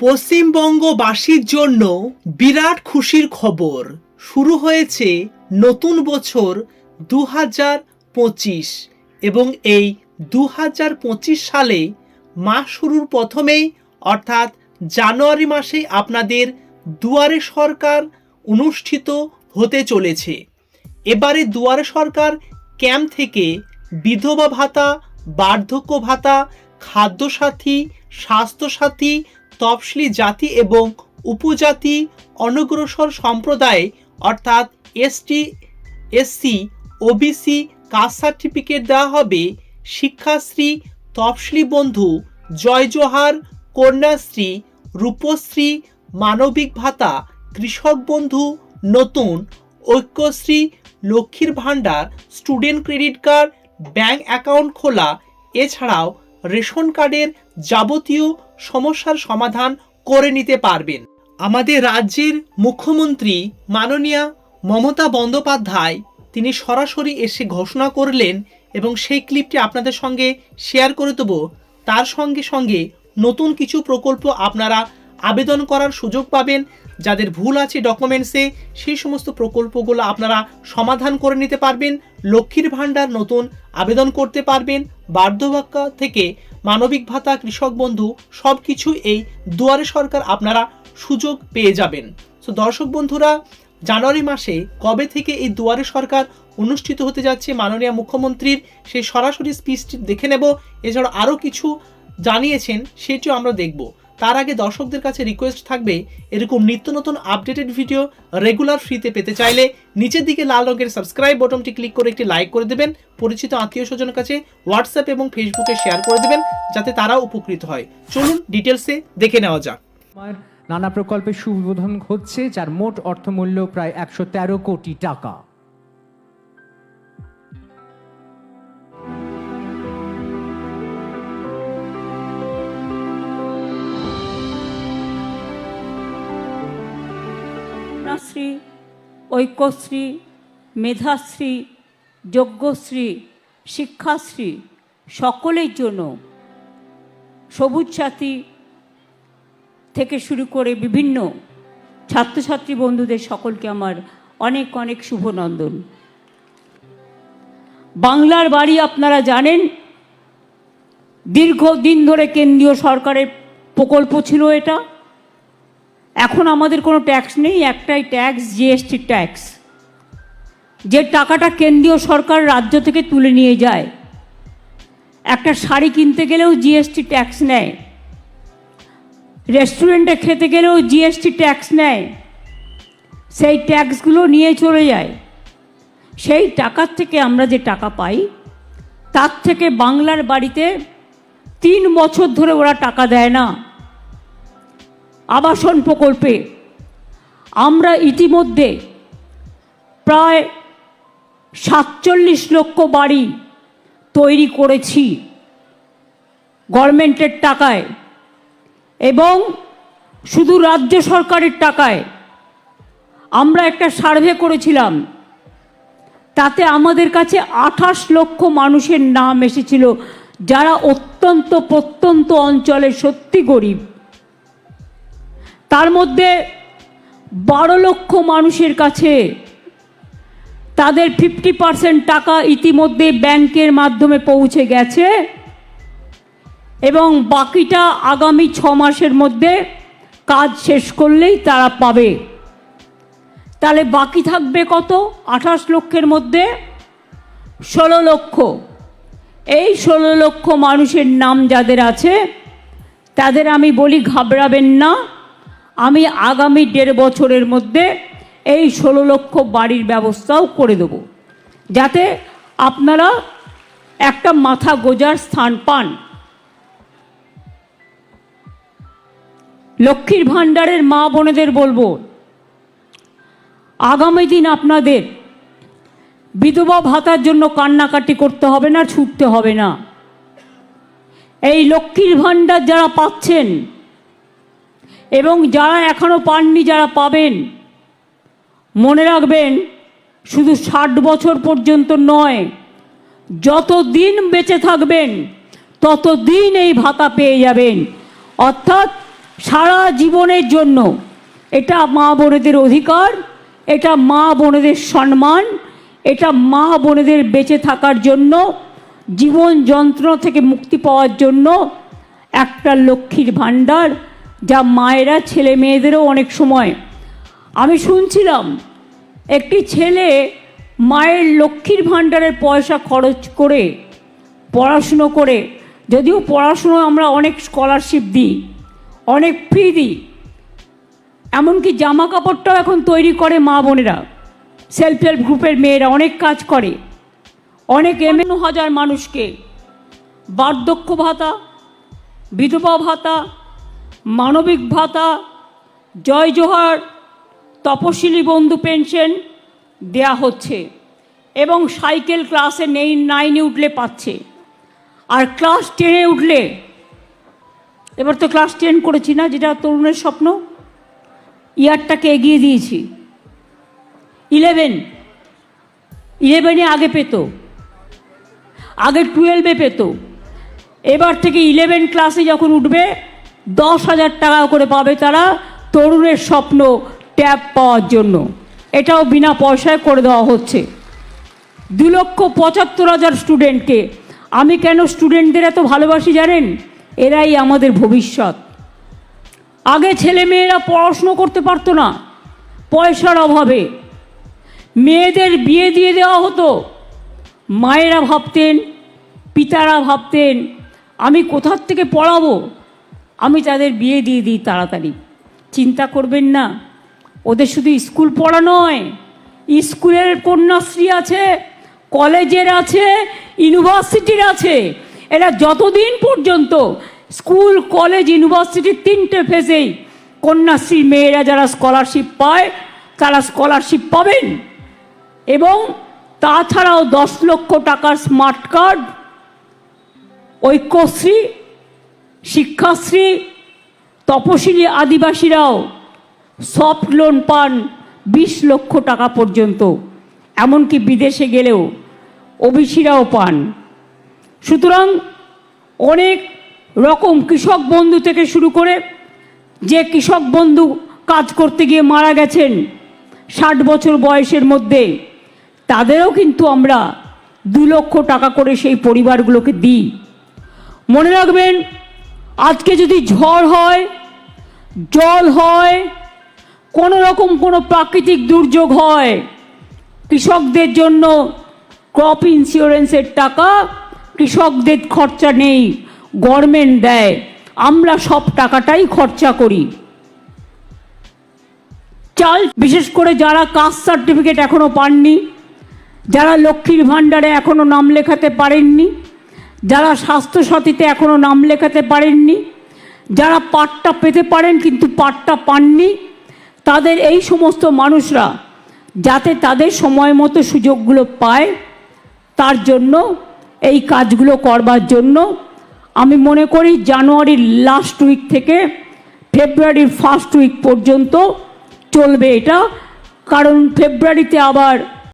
পশ্চিমবঙ্গবাসীর জন্য বিরাট খুশির খবর। শুরু হয়েছে নতুন বছর দু পঁচিশ এবং এই দু হাজার পঁচিশ সালে মাস শুরুর প্রথমেই, অর্থাৎ জানুয়ারি মাসে আপনাদের দুয়ারে সরকার অনুষ্ঠিত হতে চলেছে। এবারে দুয়ারে সরকার ক্যাম্প থেকে বিধবা ভাতা, বার্ধক্য ভাতা, খাদ্যসাথী, স্বাস্থ্যসাথী তফসিলি জাতি এবং উপজাতি অনগ্রসর সম্প্রদায়, অর্থাৎ ST, SC, OBC caste certificate দেওয়া হবে। শিক্ষাশ্রী তফসিলি বন্ধু জয় জোহার কন্যাশ্রী, রূপশ্রী, মানবিক ভাতা, কৃষক বন্ধু নতুন, ঐক্যশ্রী, লক্ষ্মীর ভাণ্ডার, student credit card, bank account খোলা, এছাড়াও রেশন কার্ডের যাবতীয় সমস্যার সমাধান করে নিতে পারবেন। আমাদের রাজ্যের মুখ্যমন্ত্রী মাননীয়া মমতা বন্দ্যোপাধ্যায়, তিনি সরাসরি এসে ঘোষণা করলেন এবং সেই ক্লিপটি আপনাদের সঙ্গে শেয়ার করে দেবো। তার সঙ্গে সঙ্গে নতুন কিছু প্রকল্প আপনারা আবেদন করার সুযোগ পাবেন। যাদের ভুল আছে ডকুমেন্টসে সেই সমস্ত প্রকল্পগুলো আপনারা সমাধান করে নিতে পারবেন। লক্ষ্মীর ভাণ্ডার নতুন আবেদন করতে পারবেন। বার্ধক্য থেকে মানবিক ভাতা, কৃষক বন্ধু সব কিছু এই দুয়ারে সরকার আপনারা সুযোগ পেয়ে যাবেন। তো দর্শক বন্ধুরা, জানুয়ারি মাসে কবে থেকে এই দুয়ারে সরকার অনুষ্ঠিত হতে যাচ্ছে মাননীয় মুখ্যমন্ত্রীর, সেই সরাসরি স্পিচটি দেখে নেব। এছাড়া আরও কিছু জানিয়েছেন, সেটিও আমরা দেখব। তার আগে দর্শকদের কাছে রিকোয়েস্ট থাকবে, এরকম নিত্য নতুন আপডেটেড ভিডিও রেগুলার ফ্রিতে পেতে চাইলে নিচের দিকে লাল রঙের সাবস্ক্রাইব বটনটি ক্লিক করে একটি লাইক করে দেবেন। পরিচিত আত্মীয় স্বজনের কাছে হোয়াটসঅ্যাপ এবং ফেসবুকে শেয়ার করে দেবেন, যাতে তারা উপকৃত হয়। চলুন ডিটেলসে দেখে নেওয়া যাক। নানা প্রকল্পের সুবোধন হচ্ছে যার মোট অর্থমূল্য প্রায় একশো তেরো কোটি টাকা। কন্যাশ্রী ঐক্যশ্রী, মেধাশ্রী, যজ্ঞশ্রী, শিক্ষাশ্রী, সকলের জন্য সবুজ সাথী থেকে শুরু করে বিভিন্ন ছাত্রছাত্রী বন্ধুদের সকলকে আমার অনেক অনেক শুভনন্দন। বাংলার বাড়ি আপনারা জানেন, দীর্ঘদিন ধরে কেন্দ্রীয় সরকারের প্রকল্প ছিল এটা। এখন আমাদের কোনো ট্যাক্স নেই, একটাই ট্যাক্স জিএসটি ট্যাক্স যে টাকাটা কেন্দ্রীয় সরকার রাজ্য থেকে তুলে নিয়ে যায়, একটা শাড়ি কিনতে গেলেও জিএসটি ট্যাক্স নেয় রেস্টুরেন্টে খেতে গেলেও জিএসটি ট্যাক্স নেয়, সেই ট্যাক্সগুলো নিয়ে চলে যায়। সেই টাকার থেকে আমরা যে টাকা পাই, তার থেকে বাংলার বাড়িতে তিন বছর ধরে ওরা টাকা দেয় না। আবাসন প্রকল্পে আমরা ইতিমধ্যে প্রায় সাতচল্লিশ লক্ষ বাড়ি তৈরি করেছি গভর্নমেন্টের টাকায় এবং শুধু রাজ্য সরকারের টাকায়। আমরা একটা সার্ভে করেছিলাম, তাতে আমাদের কাছে আঠাশ লক্ষ মানুষের নাম এসেছিল, যারা অত্যন্ত প্রত্যন্ত অঞ্চলে সত্যি গরিব। তার মধ্যে বারো লক্ষ মানুষের কাছে তাদের ফিফটি পার্সেন্ট টাকা ইতিমধ্যে ব্যাংকের মাধ্যমে পৌঁছে গেছে এবং বাকিটা আগামী ছ মাসের মধ্যে কাজ শেষ করলেই তারা পাবে। তাহলে বাকি থাকবে কত? আঠাশ লক্ষের মধ্যে ষোলো লক্ষ। এই ষোলো লক্ষ মানুষের নাম যাদের আছে, তাদের আমি বলি ঘাবড়াবেন না। আমি আগামী দেড় বছরের মধ্যে এই ষোলো লক্ষ বাড়ির ব্যবস্থাও করে দেব। যাতে আপনারা একটা মাথা গোজার স্থান পান। লক্ষ্মীর ভাণ্ডারের মা বোনেদের বলব, আগামী দিন আপনাদের বিধবা ভাতার জন্য কান্নাকাটি করতে হবে না, ছুটতে হবে না। এই লক্ষ্মীর ভাণ্ডার যারা পাচ্ছেন এবং যারা এখনও পাননি যারা পাবেন, মনে রাখবেন, শুধু ষাট বছর পর্যন্ত নয় যত দিন বেঁচে থাকবেন তত দিন এই ভাতা পেয়ে যাবেন। অর্থাৎ সারা জীবনের জন্য এটা মা বোনেদের অধিকার, এটা মা বোনেদের সম্মান, এটা মা বোনেদের বেঁচে থাকার জন্য, জীবন যন্ত্রণা থেকে মুক্তি পাওয়ার জন্য একটা লক্ষ্মীর ভাণ্ডার যা মায়েরা, ছেলে মেয়েদেরও অনেক সময়। আমি শুনছিলাম, একটি ছেলে মায়ের লক্ষ্মীর ভাণ্ডারের পয়সা খরচ করে, পড়াশুনো করে, যদিও পড়াশুনো আমরা অনেক স্কলারশিপ দিই, অনেক ফ্রি দিই, এমনকি জামা কাপড়টাও এখন তৈরি করে মা বোনেরা সেলফ হেল্প গ্রুপের মেয়েরা অনেক কাজ করে, অনেক এমন হাজার মানুষকে, বার্ধক্য ভাতা, বিধবা ভাতা মানবিক ভাতা, জয় জোহার, তপশিলি বন্ধু পেনশন দেয়া হচ্ছে এবং সাইকেল ক্লাসে নেই, নাইনে উঠলে পাচ্ছে। আর ক্লাস টেনে উঠলে, এবার তো ক্লাস টেন করেছি না, যেটা তরুণের স্বপ্ন, ইয়ারটাকে এগিয়ে দিয়েছি। ইলেভেন, ইলেভেনে আগে পেত, আগে টুয়েলভে পেত। এবার থেকে ইলেভেন ক্লাসে যখন উঠবে দশ হাজার টাকা করে পাবে তারা তরুণের স্বপ্ন ট্যাব পাওয়ার জন্য। এটাও বিনা পয়সায় করে দেওয়া হচ্ছে। দু লক্ষ পঁচাত্তর হাজার স্টুডেন্টকে, আমি কেন স্টুডেন্টদের এত ভালোবাসি জানেন? এরাই আমাদের ভবিষ্যৎ। আগে ছেলে মেয়েরা পড়াশুনো করতে পারতো না, পয়সার অভাবে। মেয়েদের বিয়ে দিয়ে দেওয়া হতো। মায়েরা ভাবতেন, পিতারা ভাবতেন, আমি কোথার থেকে পড়াবো? আমি তাদের বিয়ে দিয়ে দিই তাড়াতাড়ি। চিন্তা করবেন না। ওদের শুধু স্কুল পড়া নয়, স্কুলের কন্যাশ্রী আছে, কলেজের আছে, ইউনিভার্সিটির আছে। এরা যতদিন পর্যন্ত স্কুল, কলেজ ইউনিভার্সিটির তিনটে ফেজেই কন্যাশ্রী মেয়েরা যারা স্কলারশিপ পায়, তারা স্কলারশিপ পাবেন। এবং তাছাড়াও দশ লক্ষ টাকার স্মার্ট কার্ড, ঐক্যশ্রী শিক্ষাশ্রী, তপশিলি আদিবাসীরাও সফট লোন পান বিশ লক্ষ টাকা পর্যন্ত, এমনকি বিদেশে গেলেও ওবিসিরাও পান। সুতরাং অনেক রকম কৃষক বন্ধু থেকে শুরু করে যে কৃষক বন্ধু কাজ করতে গিয়ে মারা গেছেন ষাট বছর বয়সের মধ্যে, তাদেরও কিন্তু আমরা দু লক্ষ টাকা করে সেই পরিবারগুলোকে দিই। মনে রাখবেন আজকে যদি ঝড় হয়, জল হয় কোনো রকম কোনো প্রাকৃতিক দুর্যোগ হয়, কৃষকদের জন্য ক্রপ ইন্স্যুরেন্সের টাকা, কৃষকদের খরচা নেই, গভর্নমেন্ট দেয়, আমরা সব টাকাটাই খরচা করি। চাল, বিশেষ করে যারা কাস্ট সার্টিফিকেট এখনও পাননি, যারা লক্ষ্মীর ভাণ্ডারে এখনও নাম লেখাতে পারেননি যারা স্বাস্থ্যসাথীতে এখনও নাম লেখাতে পারেননি, যারা পাটটা পেতে পারেন কিন্তু পাটটা পাননি, তাদের এই সমস্ত মানুষরা যাতে তাদের সময় মতো সুযোগগুলো পায়, তার জন্য এই কাজগুলো করবার জন্য আমি মনে করি জানুয়ারির লাস্ট উইক থেকে ফেব্রুয়ারির ফার্স্ট উইক পর্যন্ত চলবে এটা। কারণ ফেব্রুয়ারিতে আবার